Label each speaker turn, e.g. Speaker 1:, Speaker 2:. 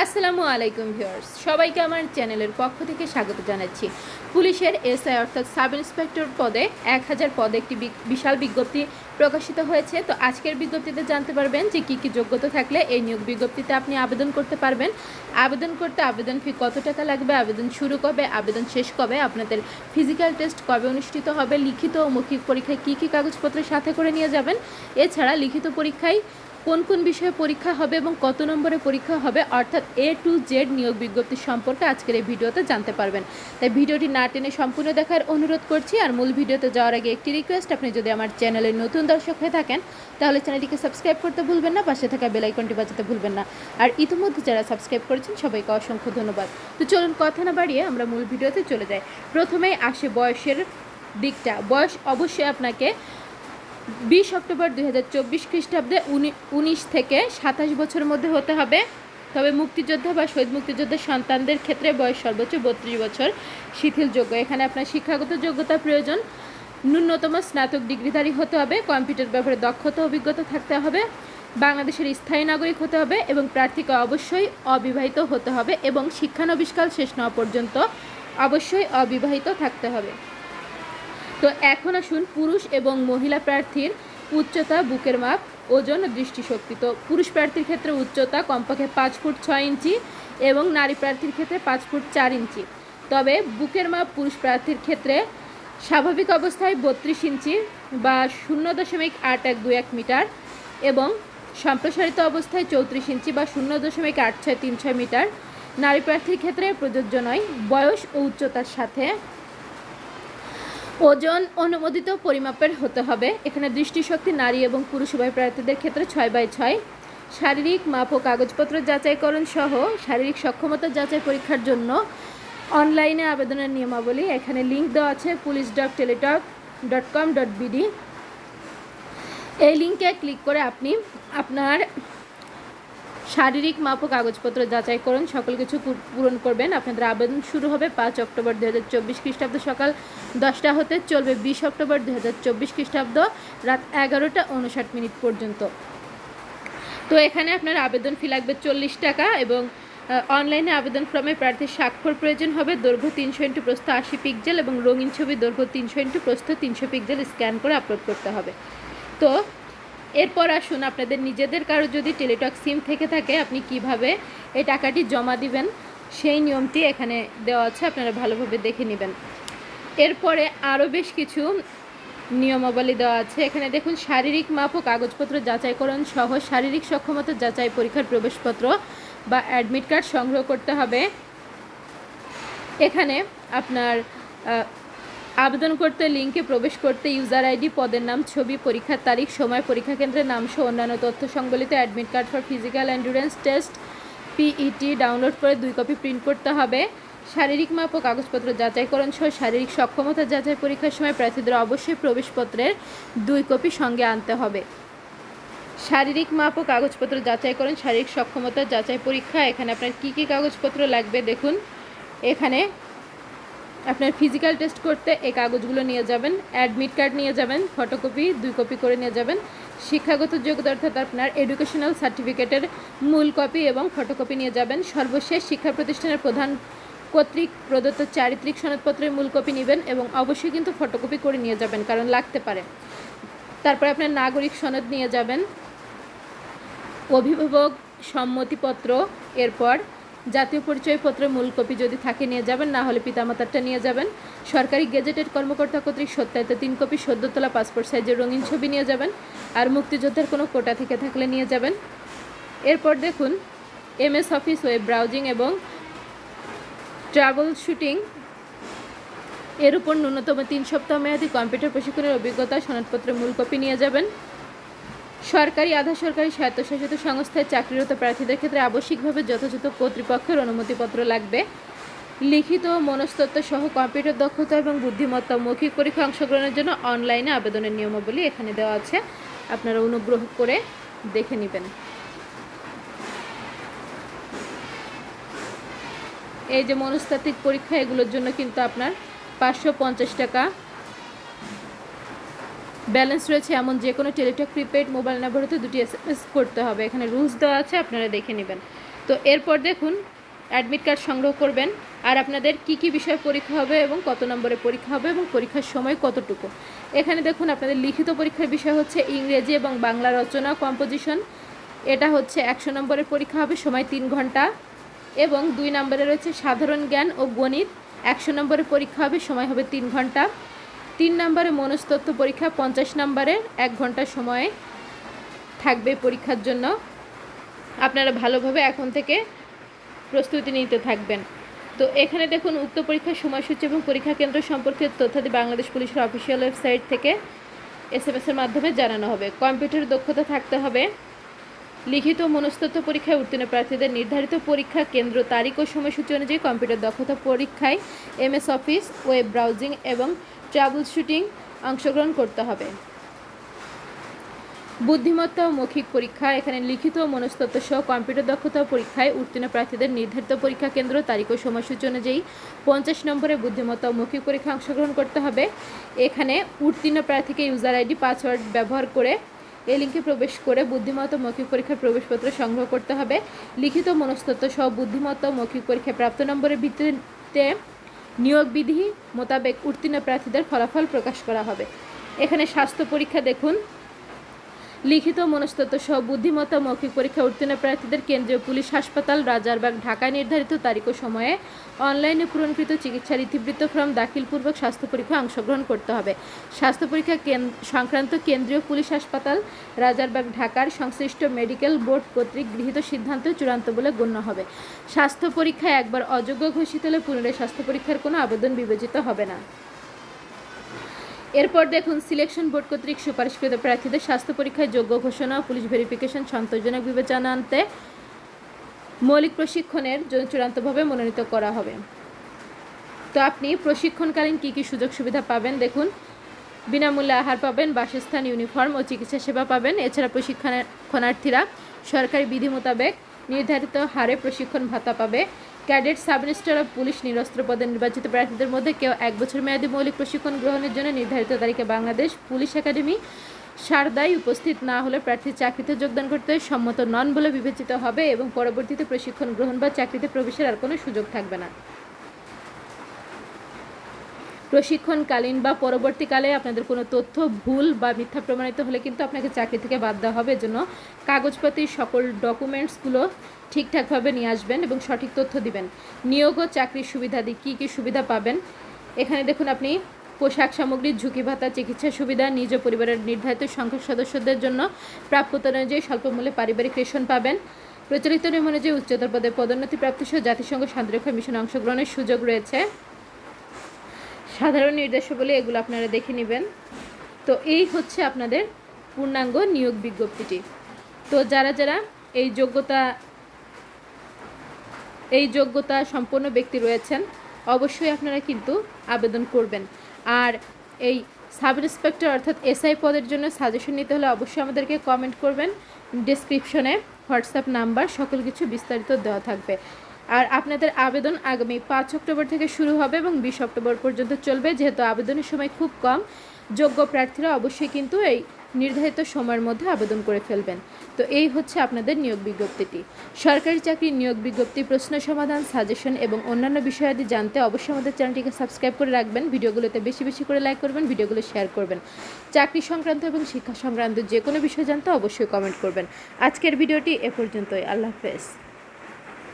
Speaker 1: আসসালামু আলাইকুম ভিউয়ার্স। সবাইকে আমার চ্যানেলের পক্ষ থেকে স্বাগত জানাচ্ছি। পুলিশের এসআই অর্থাৎ সাব ইন্সপেক্টর পদে এক হাজার পদে একটি বিশাল বিজ্ঞপ্তি প্রকাশিত হয়েছে। তো আজকের বিজ্ঞপ্তিতে জানতে পারবেন যে কী কী যোগ্যতা থাকলে এই নিয়োগ বিজ্ঞপ্তিতে আপনি আবেদন করতে পারবেন। আবেদন করতে আবেদন ফি কত টাকা লাগবে, আবেদন শুরু কবে, আবেদন শেষ কবে, আপনাদের ফিজিক্যাল টেস্ট কবে অনুষ্ঠিত হবে, লিখিত ও মৌখিক পরীক্ষায় কী কী কাগজপত্র সাথে করে নিয়ে যাবেন, এছাড়া লিখিত পরীক্ষায় কোন কোন বিষয়ে পরীক্ষা হবে এবং কত নম্বরে পরীক্ষা হবে, অর্থাৎ এ টু জেড নিয়োগ বিজ্ঞপ্তি সম্পর্কে আজকের এই ভিডিওতে জানতে পারবেন। তাই ভিডিওটি না টেনে সম্পূর্ণ দেখার অনুরোধ করছি, আর মূল ভিডিওতে যাওয়ার আগে একটি রিকোয়েস্ট আপনি যদি আমার চ্যানেলের নতুন দর্শক হয়ে থাকেন, তাহলে চ্যানেলটিকে সাবস্ক্রাইব করতে ভুলবেন না, পাশে থাকা বেল আইকনটি বাজাতে ভুলবেন না। আর ইতিমধ্যে যারা সাবস্ক্রাইব করেছেন, সবাইকে অসংখ্য ধন্যবাদ। তো চলুন কথা না বাড়িয়ে আমরা মূল ভিডিওতে চলে যাই। প্রথমেই আসে বয়সের দিকটা। বয়স অবশ্যই আপনাকে বিশ অক্টোবর দুই হাজার চব্বিশ খ্রিস্টাব্দে উনি- উনিশ থেকে সাতাশ বছরের মধ্যে হতে হবে। তবে মুক্তিযোদ্ধা বা শহীদ মুক্তিযোদ্ধার সন্তানদের ক্ষেত্রে বয়স সর্বোচ্চ বত্রিশ বছর। শিথিলযোগ্য এখানে আপনার শিক্ষাগত যোগ্যতা প্রয়োজন। ন্যূনতম স্নাতক ডিগ্রিধারী হতে হবে। কম্পিউটার ব্যবহারে দক্ষতা, অভিজ্ঞতা থাকতে হবে। বাংলাদেশের স্থায়ী নাগরিক হতে হবে এবং প্রার্থীকে অবশ্যই অবিবাহিত হতে হবে এবং শিক্ষানবিষ্কাল শেষ না পর্যন্ত অবশ্যই অবিবাহিত থাকতে হবে। তো এখন আসুন পুরুষ এবং মহিলা প্রার্থীর উচ্চতা, বুকের মাপ, ওজন, দৃষ্টিশক্তি। তো পুরুষ প্রার্থীর ক্ষেত্রে উচ্চতা কমপক্ষে পাঁচ ফুট ছয় ইঞ্চি এবং নারী প্রার্থীর ক্ষেত্রে পাঁচ ফুট চার ইঞ্চি। তবে বুকের মাপ পুরুষ প্রার্থীর ক্ষেত্রে স্বাভাবিক অবস্থায় বত্রিশ ইঞ্চি বা শূন্য দশমিক আট এক দুই এক মিটার এবং সম্প্রসারিত অবস্থায় চৌত্রিশ ইঞ্চি বা শূন্য দশমিক আট ছয় তিন ছয় মিটার। নারী প্রার্থীর ক্ষেত্রে প্রযোজ্য নয়। বয়স ও উচ্চতার সাথে ওজন অনুমোদিত পরিমাপের হতে হবে। এখানে দৃষ্টিশক্তি, নারী এবং পুরুষ উভয় প্রার্থীদের ক্ষেত্রে ছয় বাই ছয়। শারীরিক মাপ ও কাগজপত্র যাচাইকরণ সহ শারীরিক সক্ষমতা যাচাই পরীক্ষার জন্য অনলাইনে আবেদনের নিয়মাবলী। এখানে লিঙ্ক দেওয়া আছে police dot Teletalk dot com dot BD. এই লিঙ্কে ক্লিক করে আপনি আপনার শারীরিক মাপ ও কাগজপত্র যাচাই করুন, সকল কিছু পূরণ করবেন। আপনাদের আবেদন শুরু হবে পাঁচ অক্টোবর দু হাজার চব্বিশ খ্রিস্টাব্দ সকাল দশটা হতে, চলবে বিশ অক্টোবর দু হাজার চব্বিশ খ্রিস্টাব্দ রাত এগারোটা উনষাট মিনিট পর্যন্ত। তো এখানে আপনার আবেদন ফি লাগবে চল্লিশ টাকা এবং অনলাইনে আবেদন ফর্মে প্রার্থীর স্বাক্ষর প্রয়োজন হবে। দৈর্ঘ্য তিনশো ইন্টু প্রস্থ আশি পিক্সেল এবং রঙিন ছবি দৈর্ঘ্য তিনশো ইন্টু প্রস্থ তিনশো পিক্সেল স্ক্যান করে আপলোড করতে হবে। তো এরপর আসুন, আপনাদের নিজেদের কারও যদি টেলিটক সিম থেকে থাকে, আপনি কীভাবে এই টাকাটি জমা দিবেন, সেই নিয়মটি এখানে দেওয়া আছে, আপনারা ভালোভাবে দেখে নেবেন। এরপরে আরও বেশ কিছু নিয়মাবলী দেওয়া আছে। এখানে দেখুন, শারীরিক মাপ ও কাগজপত্র যাচাইকরণ সহ শারীরিক সক্ষমতা যাচাই পরীক্ষার প্রবেশপত্র বা অ্যাডমিট কার্ড সংগ্রহ করতে হবে। এখানে আপনার আবেদন করতে লিঙ্কে প্রবেশ করতে ইউজার আইডি, পদের নাম, ছবি, পরীক্ষার তারিখ, সময়, পরীক্ষা কেন্দ্রের নাম সহ অন্যান্য তথ্য সংবলিত admit card for physical endurance test PET download করে দুই কপি প্রিন্ট করতে হবে। শারীরিক মাপ ও কাগজপত্র যাচাইকরণ সহ শারীরিক সক্ষমতা যাচাই পরীক্ষার সময় প্রার্থীদের অবশ্যই প্রবেশপত্রের দুই কপি সঙ্গে আনতে হবে। শারীরিক মাপ ও কাগজপত্র যাচাই করেন শারীরিক সক্ষমতা যাচাই পরীক্ষা, এখানে আপনার কী কী কাগজপত্র লাগবে দেখুন। এখানে আপনার ফিজিক্যাল টেস্ট করতে এই কাগজগুলো নিয়ে যাবেন অ্যাডমিট কার্ড নিয়ে যাবেন ফটোকপি দুই কপি করে নিয়ে যাবেন। শিক্ষাগত যোগ্যতা অর্থাৎ আপনার এডুকেশনাল সার্টিফিকেটের মূল কপি এবং ফটোকপি নিয়ে যাবেন। সর্বশেষ শিক্ষা প্রতিষ্ঠানের প্রধান কর্তৃক প্রদত্ত চারিত্রিক সনদপত্রের মূল কপি নেবেন এবং অবশ্যই কিন্তু ফটোকপি করে নিয়ে যাবেন, কারণ লাগতে পারে। তারপরে আপনার নাগরিক সনদ নিয়ে যাবেন। অভিভাবক সম্মতিপত্র, এরপর জাতীয় পরিচয়পত্রের মূল কপি যদি থাকে, নিয়ে যাবেন। না হলে পিতামাতারটা নিয়ে যাবেন। সরকারি গেজেটেড কর্মকর্তা কর্তৃক সত্যায়িত তিন কপি সদ্য তোলা পাসপোর্ট সাইজের রঙিন ছবি নিয়ে যাবেন। আর মুক্তিযোদ্ধার কোনো কোটা থেকে থাকলে নিয়ে যাবেন। এরপর দেখুন, এমএস অফিস ওয়েব ব্রাউজিং এবং ট্রাভেল শুটিং এর উপর ন্যূনতম তিন সপ্তাহ মেয়াদী কম্পিউটার প্রশিক্ষণের অভিজ্ঞতা সনদপত্রের মূল কপি নিয়ে যাবেন। সরকারি, আধা সরকারি স্বায়ত্তশাসিত সংস্থায় চাকরিরত প্রার্থীদের ক্ষেত্রে আবশ্যিকভাবে যথাযথ কর্তৃপক্ষের অনুমতিপত্র লাগবে। লিখিত মনস্তত্ত্ব সহ কম্পিউটার দক্ষতা এবং বুদ্ধিমত্তা মৌখিক পরীক্ষা অংশগ্রহণের জন্য অনলাইনে আবেদনের নিয়মাবলী এখানে দেওয়া আছে। আপনারা অনুগ্রহ করে দেখে নেবেন। এই যে মনস্তাত্ত্বিক পরীক্ষা, এগুলোর জন্য কিন্তু আপনার পাঁচশো পঞ্চাশ টাকা ব্যালেন্স রয়েছে এমন যে কোনো টেলিটক, প্রিপেড, মোবাইল নাম্বার হতে দুটি এস করতে হবে। এখানে রুলস দেওয়া আছে, আপনারা দেখে নেবেন। তো এরপর দেখুন, অ্যাডমিট কার্ড সংগ্রহ করবেন। আর আপনাদের কি কি বিষয়ে পরীক্ষা হবে এবং কত নম্বরে পরীক্ষা হবে এবং পরীক্ষার সময় কতটুকু? এখানে দেখুন, আপনাদের লিখিত পরীক্ষার বিষয় হচ্ছে ইংরেজি এবং বাংলা রচনা কম্পোজিশন এটা হচ্ছে একশো নম্বরের পরীক্ষা হবে, সময় তিন ঘণ্টা। এবং দুই নম্বরে রয়েছে সাধারণ জ্ঞান ও গণিত। একশো নম্বরের পরীক্ষা হবে, সময় হবে তিন ঘণ্টা। তিন নম্বরে মনস্তত্ত্ব পরীক্ষা, পঞ্চাশ নম্বরের এক ঘণ্টা সময় থাকবে পরীক্ষার জন্য। আপনারা ভালোভাবে এখন থেকে প্রস্তুতি নিতে থাকবেন। তো এখানে দেখুন, উক্ত পরীক্ষার সময়সূচি এবং পরীক্ষা কেন্দ্র সম্পর্কে তথ্যাদি বাংলাদেশ পুলিশের অফিসিয়াল ওয়েবসাইট থেকে এস এম এসের মাধ্যমে জানানো হবে। কম্পিউটার দক্ষতা থাকতে হবে। লিখিত মনস্তত্ত্ব পরীক্ষায় উত্তীর্ণ প্রার্থীদের নির্ধারিত পরীক্ষা কেন্দ্র তারিখ ও সময়সূচি অনুযায়ী কম্পিউটার দক্ষতা পরীক্ষায় এমএস অফিস, ওয়েব ব্রাউজিং এবং ট্রাবল শুটিং অংশগ্রহণ করতে হবে। বুদ্ধিমত্তা ও মৌখিক পরীক্ষা, এখানে লিখিত ও মনস্তত্ত্ব সহ কম্পিউটার দক্ষতা পরীক্ষায় উত্তীর্ণ প্রার্থীদের নির্ধারিত পরীক্ষা কেন্দ্র, তারিখ ও সময়সূচি অনুযায়ী পঞ্চাশ নম্বরে বুদ্ধিমত্তা ও মৌখিক পরীক্ষা অংশগ্রহণ করতে হবে। এখানে উত্তীর্ণ প্রার্থীকে ইউজার আইডি পাসওয়ার্ড ব্যবহার করে এই লিঙ্কে প্রবেশ করে বুদ্ধিমত্তা মৌখিক পরীক্ষার প্রবেশপত্র সংগ্রহ করতে হবে। লিখিত মনস্তত্ত্ব সহ বুদ্ধিমত্তা মৌখিক পরীক্ষায় প্রাপ্ত নম্বরের ভিত্তিতে নিয়োগ বিধি মোতাবেক উত্তীর্ণ প্রার্থীদের ফলাফল প্রকাশ করা হবে। এখানে স্বাস্থ্য পরীক্ষা দেখুন। লিখিত মনস্তত্ত্ব সহ বুদ্ধিমত্তা মৌখিক পরীক্ষা উত্তীর্ণ প্রার্থীদের কেন্দ্রীয় পুলিশ হাসপাতাল, রাজারবাগ ঢাকায় নির্ধারিত তারিখ ও সময়ে অনলাইনে পূরণকৃত চিকিৎসার ইতিবৃত্ত ফর্ম দাখিলপূর্বক স্বাস্থ্য পরীক্ষা অংশগ্রহণ করতে হবে। স্বাস্থ্য পরীক্ষা সংক্রান্ত কেন্দ্রীয় পুলিশ হাসপাতাল, রাজারবাগ, ঢাকার সংশ্লিষ্ট মেডিকেল বোর্ড কর্তৃক গৃহীত সিদ্ধান্ত চূড়ান্ত বলে গণ্য হবে। স্বাস্থ্য পরীক্ষায় একবার অযোগ্য ঘোষিত হলে পুনরায় স্বাস্থ্য পরীক্ষার কোনো আবেদন বিবেচিত হবে না। এরপর দেখুন, সিলেকশন বোর্ড কর্তৃক সুপারিশকৃত প্রার্থীদের স্বাস্থ্য পরীক্ষায় যোগ্য ঘোষণা ও পুলিশ ভেরিফিকেশন সন্তোষজনক বিবেচনা আনতে মৌলিক প্রশিক্ষণের জন্য চূড়ান্তভাবে মনোনীত করা হবে। তো আপনি প্রশিক্ষণকালীন কী কী সুযোগ সুবিধা পাবেন দেখুন, বিনামূল্যে আহার পাবেন, বাসস্থান, ইউনিফর্ম ও চিকিৎসা সেবা পাবেন। এছাড়া প্রশিক্ষণার্থীরা সরকারি বিধি মোতাবেক নির্ধারিত হারে প্রশিক্ষণ ভাতা পাবে। Cadet sub inspector of police নিরস্ত্র পদে নির্বাচিত প্রার্থীদের মধ্যে কেউ এক বছর মেয়াদী মৌলিক প্রশিক্ষণ গ্রহণের জন্য নির্ধারিত তারিখে বাংলাদেশ পুলিশ একাডেমি সারদায় উপস্থিত না হলে প্রার্থী চাকরিতে যোগদান করতে সম্মত নন বলে বিবেচিত হবে এবং পরবর্তীতে প্রশিক্ষণ গ্রহণ বা চাকরিতে প্রবেশের আর কোনো সুযোগ থাকবে না। প্রশিক্ষণকালীন বা পরবর্তীকালে আপনাদের কোনো তথ্য, ভুল বা মিথ্যা প্রমাণিত হলে কিন্তু আপনাকে চাকরি থেকে বাদ দেওয়া হবে। এজন্য কাগজপাতির সকল ডকুমেন্টসগুলো ঠিকঠাকভাবে নিয়ে আসবেন এবং সঠিক তথ্য দিবেন। নিয়োগ ও চাকরির সুবিধাদি কী কী সুবিধা পাবেন? এখানে দেখুন আপনি পোশাক সামগ্রী ঝুঁকি ভাতা, চিকিৎসা সুবিধা, নিজ পরিবারের নির্ধারিত সংখ্যক সদস্যদের জন্য প্রাপ্যতা অনুযায়ী স্বল্পমূল্যে পারিবারিক রেশন পাবেন। প্রচলিত নিয়ম অনুযায়ী উচ্চতর পদে পদোন্নতি প্রাপ্তি সহ জাতিসংঘ শান্তিরক্ষা মিশনে অংশগ্রহণের সুযোগ রয়েছে। সাধারণ নির্দেশাবলী এগুলো আপনারা দেখে নেবেন। তো এই হচ্ছে আপনাদের পূর্ণাঙ্গ নিয়োগ বিজ্ঞপ্তিটি। তো যারা যারা এই যোগ্যতা এই যোগ্যতা সম্পন্ন ব্যক্তি রয়েছেন, অবশ্যই আপনারা কিন্তু আবেদন করবেন। আর এই সাব ইন্সপেক্টর অর্থাৎ এসআই পদের জন্য সাজেশন নিতে হলে অবশ্যই আমাদেরকে কমেন্ট করবেন। ডিসক্রিপশনে হোয়াটসঅ্যাপ নাম্বার, সকল কিছু বিস্তারিত দেওয়া থাকবে। আর আপনাদের আবেদন আগামী পাঁচ অক্টোবর থেকে শুরু হবে এবং বিশ অক্টোবর পর্যন্ত চলবে, যেহেতু আবেদনের সময় খুব কম। যোগ্য প্রার্থীরা অবশ্যই কিন্তু এই নির্ধারিত সময়ের মধ্যে আবেদন করে ফেলবেন। তো এই হচ্ছে আপনাদের নিয়োগ বিজ্ঞপ্তিটি। সরকারি চাকরির নিয়োগ বিজ্ঞপ্তি, প্রশ্ন সমাধান, সাজেশন এবং অন্যান্য বিষয়াদি জানতে অবশ্যই আমাদের চ্যানেলটিকে সাবস্ক্রাইব করে রাখবেন। ভিডিওগুলোতে বেশি বেশি করে লাইক করবেন, ভিডিওগুলো শেয়ার করবেন। চাকরি সংক্রান্ত এবং শিক্ষা সংক্রান্ত যে কোনো বিষয় জানতে অবশ্যই কমেন্ট করবেন। আজকের ভিডিওটি এ পর্যন্তই। আল্লাহ হাফেজ।